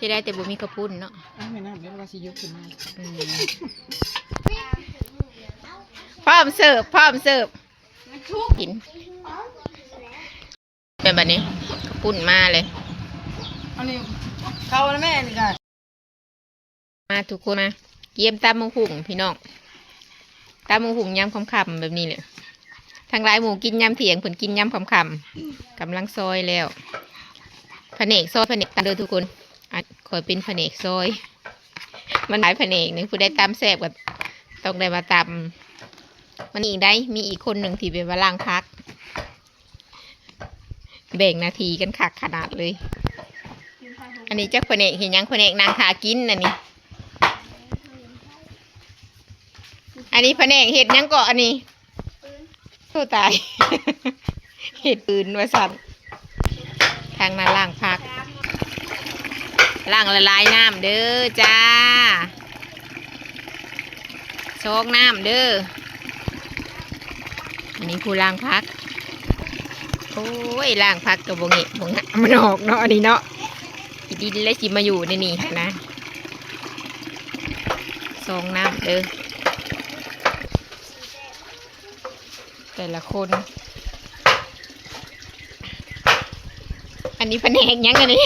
ที่ได้แต่บ่มีกระปุ้นเนาะอ้าวไม่น่าเดี๋ยวเราสิยกขึ้นมาอืมพร้อมเสิร์ฟพร้อมเสิร์ฟกินเป็นแบบนี้กระปุ้นมาเลย อันนี้เข้าแล้วแม่นี่ค่ะมาทุกคนมาเยี่ยมตามมงหุงพี่น้องตามมงหุงยำคำๆแบบนี้เลยทางหลายหมูกินยำเถียงผลกินยำคำๆกำลังซอยแล้วแผนกซอยแผนกกันเด้อทุกคน อะคอยเป็นแผนกซอย มันหลายแผนกหนึ่งผู้ได้ตามแซบกับต้องได้มาตำมันอีกได้มีอีกคนหนึ่งที่เป็นวาล่างพัก แบ่งนาทีกันขักขนาดเลย อันนี้จักแผนกเห็นยังแผนกนางขากินอันนี้ อันนี้แผนกเห็ดยังเกาะอันนี้โอ้ตาย เห็ดปืนว่าสันทางนั้นล่างพัก ล่างละลายน้ำเด้อจ้าโชกน้ำเด้ออันนี้ผู้ล่างพัก โอ้ยล่างพักกับบงเงะบงะมันออกเนาะอันนี้เนาะดินและจิมาอยู่ในนี่ค่ะนะซองน้ำเด้อแต่ละคน อันนี้แผนกยังอันนี้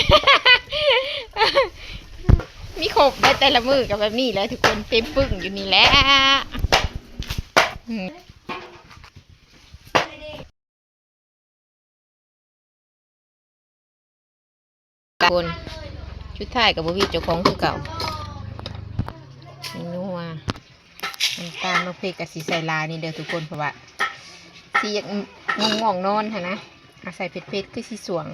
มีขบได้แต่ละมือกับแบบนี้แหล้วทุกคนเต็มปึ้งอยู่นี่แหละอืมคนชุดไทายกับบุวีเจ้าของคือเก่านัวน้ำตาลมะพริกกับสีใส่ลายนี่เด้อทุกคนเพราะว่าสีอยากง่วงง่วงนอนค่ะนะอาศัยเผ็ดๆคือสีสวง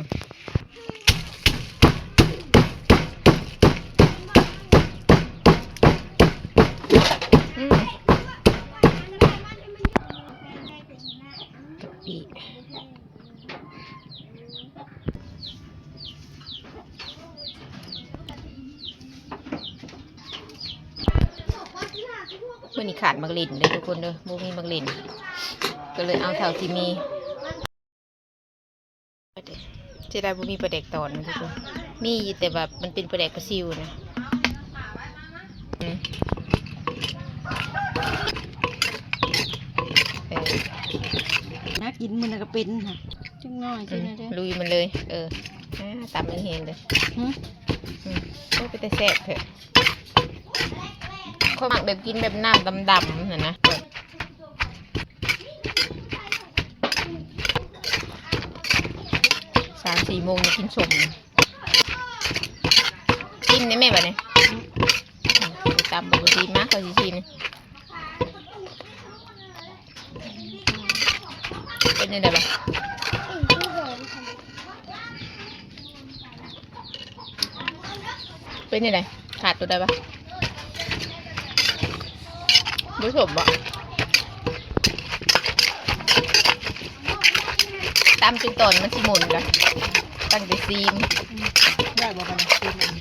วันนี้ขาดมักลินเลยทุกคนเด้อบ่มีมักลินก็เลยเอาเท่าที่มีจะได้บ่มีประเด็กตอนนะทุกคนมีอยู่แต่แบบมันเป็นประเด็กกระซิวนะอืมเออน่ากินมันก็เป็นค่ะจังน้อยอืจังมเลยเด้อลุยมันเลย เอออ่าตามมันเห็นเลยหึอืมโอ้ยไปแต่แซ่บเถอะ คนหมักเด็กกินแบบน้ำดำๆนะนะสามสี่โมงกินสมกินได้ไหมแบบนี้ตามปกติมากกว่าสิชินเป็นยังไงบ้างเป็นยังไงขาดตัวได้ปะ ไม่สมบ่ตามจนตอนมันสิหมุนกันตั้งแต่ซีมได้บ่กันกินมัน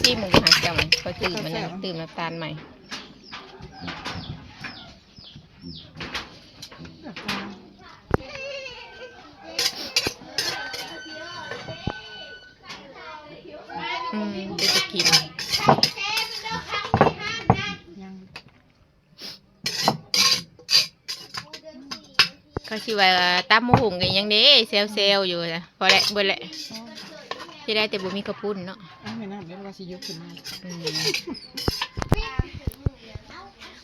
ซีมหมูหาจังพอตื่นมันนะตื่นน้ำตาลใหม่อืมเดี๋ยวจะกิน เขาชื่อว่าตำมะหุงกันยังเด้เซลเซลอยู่นะพอแหละเบิ่แหละที่ได้แต่บ่มีกระปุ้นเนาะอ้าวไม่น่าเดี๋ยวเราสิยกขึ้นมาอืม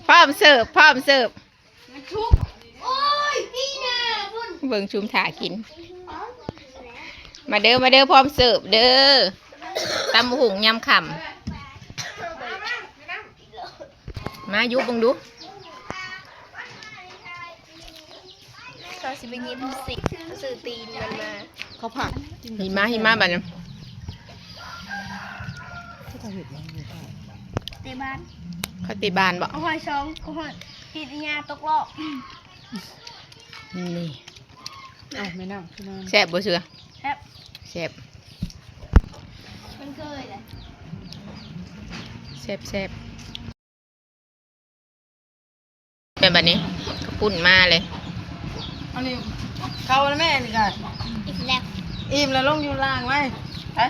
พร้อมเสิร์ฟพร้อมเสิร์ฟเบิ่งชุมถากิน มาเด้อมาเด้อพร้อมเสิร์ฟเด้อตำมะหุงยำขำมายุบเบังดู เขาสิไปยิ้มสิสื่อตีนมันมาเขาผักกินหิมะหิมะบัดนี้เขาจะเห็ดมันอยู่ค่ะในบ้านเขาติบานบ่เอาหอยช้องเอาหอยผิดญาตกรอบนี่อ้าวไม่น่าขึ้นมาแซ่บบ่เสือแทบแซ่บมันเคยเลยแซ่บแซ่บเป็นแบบนี้กระปุ่นมาเลย อันนี้เข้าแล้วแม่นี่ค่ะอีกแล้ว อิ่มแล้วลงอยู่ล่างไว้ฮะ